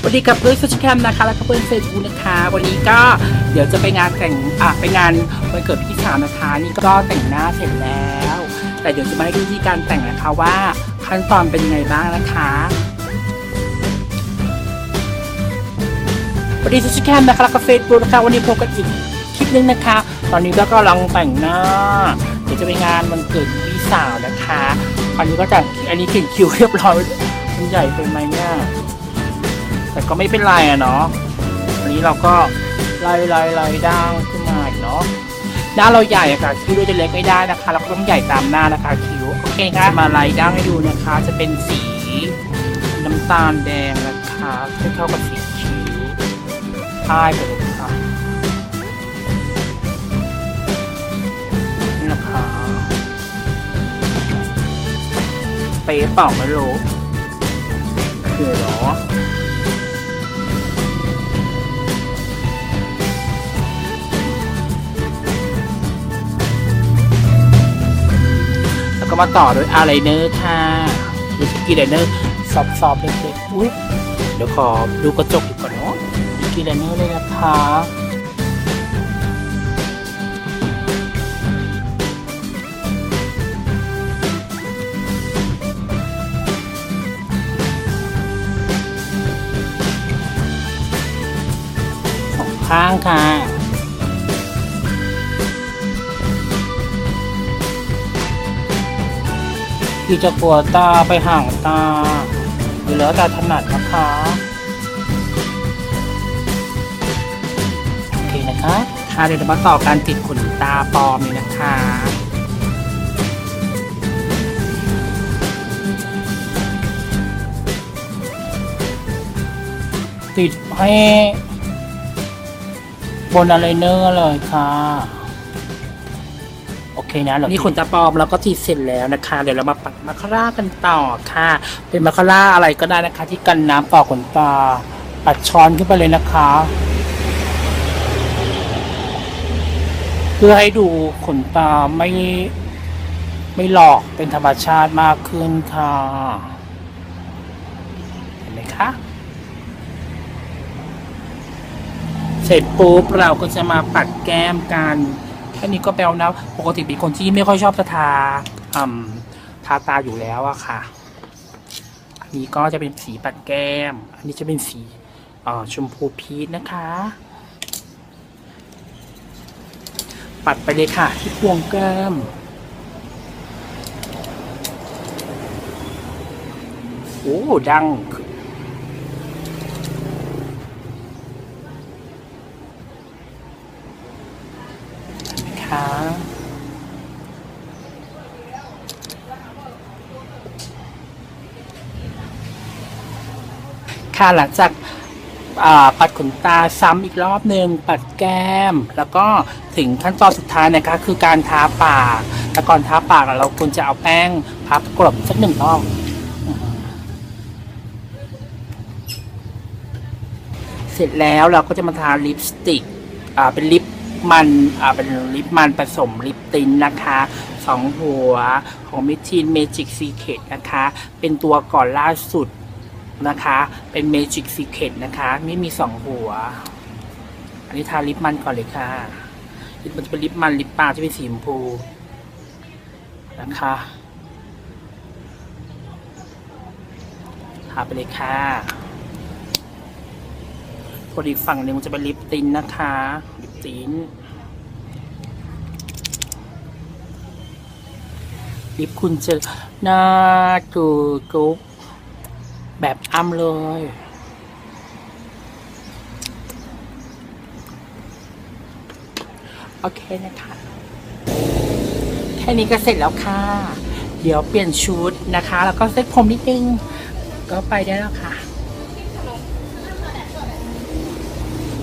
สวัสดีกับเพื่อนโซเชียลแคมนะคะ แล้วก็เพื่อนเฟซบุ๊กนะคะ วันนี้ก็เดี๋ยวจะไปงานแต่งอะไปงานวันเกิดพี่สาวนะคะนี่ก็แต่งหน้าเสร็จแล้ว แต่เดี๋ยวจะมาให้ดูวิธีการแต่งนะคะว่าขั้นตอนเป็นยังไงบ้างนะคะสวัสดีโซเชียลแคมนะคะแล้วก็เฟซบุ๊กนะคะวันนี้พบกันอีกคลิปนึงนะคะ ตอนนี้ก็กำลังแต่งหน้า เดี๋ยวจะไปงานวันเกิดพี่สาวนะคะอันนี้ก็จะอันนี้เขียนคิวเรียบร้อยมันใหญ่ไปไหมเนี่ย แต่ก็ไม่เป็นไรอะเนาะอันนี้เราก็ไล่ไล่ไล่ด่างขึ้นมาอีกเนาะหน้าเราใหญ่อะค่ะคิ้วเราจะเล็กไม่ได้นะคะ เราก็ต้องใหญ่ตามหน้านะคะคิ้วโอเคค่ะมาไล่ด่างให้ดูนะคะ จะเป็นสีน้ำตาลแดงนะคะให้เข้ากับสีคิ้วพ่ายไปเลยค่ะนี่นะคะเป๊ะเปล่าไม่รู้คือเหรอ ก็มาต่อด้วยอาไลเนอร์ค่ะดูสกีไลเนอร์ซอฟๆเล็กๆอุ้ยเดี๋ยวขอดูกระจกดูก่อนเนาะสกีไลเนอร์เลยนะคะสองข้างค่ะ ที่จะกลัวตาไปห่างตาหรือแล้วแต่ถนัดนะคะโอเคนะคะค่ะเดี๋ยวมาต่อการติดขนตาปลอมเลยนะคะติดให้บนอะไรเนอร์เลยค่ะ โอเคนะนี่ขนตาปลอมเราก็ติดเสร็จแล้วนะคะ เดี๋ยวเรามาปัดมาคาร่ากันต่อค่ะ เป็นมาคาร่าอะไรก็ได้นะคะ ที่กันน้ำต่อขนตา ปัดช้อนขึ้นไปเลยนะคะ เพื่อให้ดูขนตาไม่ไม่หลอกเป็นธรรมชาติมากขึ้นค่ะ เห็นไหมคะเสร็จปุ๊บเราก็จะมาปัดแก้มกัน แค่นี้ก็แปลวนะปกติเป็นคนที่ไม่ค่อยชอบทาอืมทาตาอยู่แล้วอะค่ะ อันนี้ก็จะเป็นสีปัดแก้ม อันนี้จะเป็นสีชมพูพีชนะคะ ปัดไปเลยค่ะ ที่พวงแก้มโอ้ ดัง ค่ะหลังจากปัดขนตาซ้ำอีกรอบหนึ่งปัดแก้ม แล้วก็ถึงขั้นตอนสุดท้ายนะคะ คือการทาปากแต่ก่อนทาปากเราควรจะเอาแป้งพับกลบสักหนึ่งรอบเสร็จแล้วเราก็จะมาทาลิปสติกอ่าเป็นลิปมันอ่าเป็นลิปมันผสมลิปตินนะคะสองหัวของมิทีนเมจิกซีเคดนะคะ เป็นตัวก่อนล่าสุด นะคะ เป็นเมจิกซีเคดนะคะ ไม่มีสองหัว อันนี้ทาลิปมันก่อนเลยค่ะ ลิปมันจะเป็นลิปมันลิปปลาจะเป็นสีชมพูนะคะทาไปเลยค่ะส่วนอีกฝั่งหนึ่งมันจะเป็นลิปตินนะคะ ลิปตินลิปคุณจะหน้าจูจุ๊บ แบบอ้ำเลย โอเคนะคะ แค่นี้ก็เสร็จแล้วค่ะ เดี๋ยวเปลี่ยนชุดนะคะ แล้วก็เซ็ตผมนิดนึง ก็ไปได้แล้วค่ะ